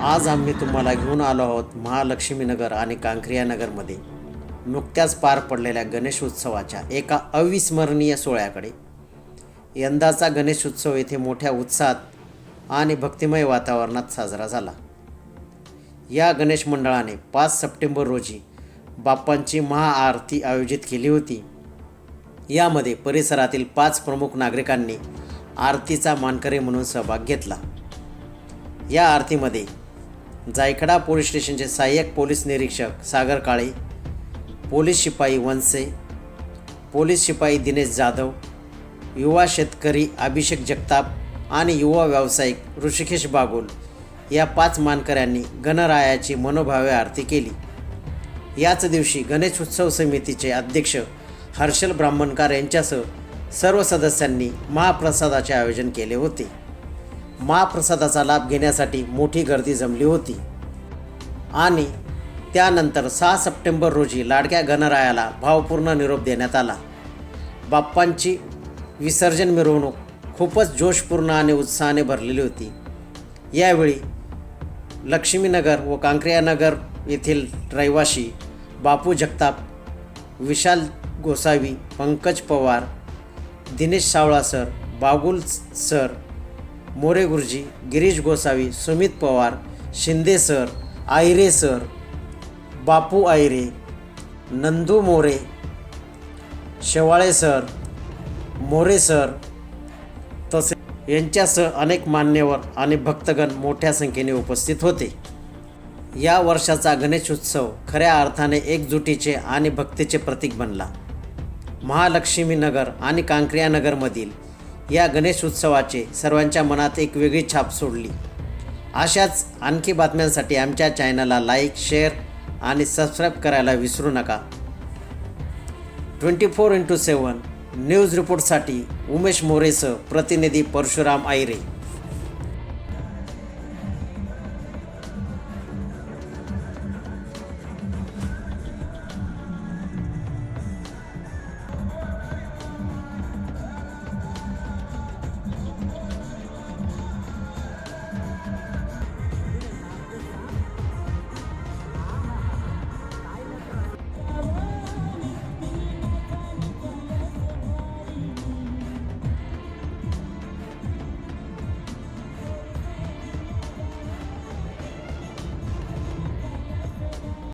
आज आम्ही तुम्हाला घेऊन आलो आहोत महालक्ष्मीनगर आणि कांक्रियानगरमध्ये नुकत्याच पार पडलेल्या गणेश उत्सवाच्या एका अविस्मरणीय सोहळ्याकडे. यंदाचा गणेश उत्सव येथे मोठ्या उत्साहात आणि भक्तिमय वातावरणात साजरा झाला. या गणेश मंडळाने पाच सप्टेंबर रोजी बाप्पांची महाआरती आयोजित केली होती. यामध्ये परिसरातील पाच प्रमुख नागरिकांनी आरतीचा मानकरी म्हणून सहभाग घेतला. या आरतीमध्ये जायखडा पोलीस स्टेशनचे सहाय्यक पोलीस निरीक्षक सागर काळे पोलीस शिपाई वनसे पोलीस शिपाई दिनेश जाधव युवा शेतकरी अभिषेक जगताप आणि युवा व्यावसायिक ऋषिकेश बागुल या पाच मानकऱ्यांनी गणरायाची मनोभावे आरती केली. याच दिवशी गणेश उत्सव समितीचे अध्यक्ष हर्षल ब्राह्मणकार यांच्यासह सर्व सदस्यांनी महाप्रसादाचे आयोजन केले होते. महाप्रसादाचा लाभ घेण्यासाठी मोठी गर्दी जमली होती. आणि त्यानंतर सहा सप्टेंबर रोजी लाडक्या गणरायाला भावपूर्ण निरोप देण्यात आला. बाप्पांची विसर्जन मिरवणूक खूपच जोशपूर्ण आणि उत्साहाने भरलेली होती. यावेळी लक्ष्मीनगर व कांक्रियानगर येथील रहिवाशी बापू जगताप विशाल गोसावी पंकज पवार दिनेश सावळा सर बागुल सर मोरे गुरुजी Girish Gosavi Sumit Pawar Shinde sir Ayre sir Bapu Ayre Nandu More Shewale sir More sir तसे यांच्यासह अनेक मान्यवर आणि भक्तगण मोठ्या संख्येने उपस्थित होते. या वर्षाचा गणेशोत्सव खऱ्या अर्थाने एकजुटीचे आणि भक्तीचे प्रतीक बनला. महालक्ष्मीनगर आणि कांक्रियानगरमधील या गणेश उत्सवाचे सर्वांच्या मनात एक वेगळी छाप सोडली. अशाच आणखी बातम्यांसाठी आमच्या चॅनलला लाईक शेअर आणि सबस्क्राईब करायला विसरू नका. Twenty four into seven news रिपोर्टसाठी Umesh मोरेसह प्रतिनिधी परशुराम आयरे.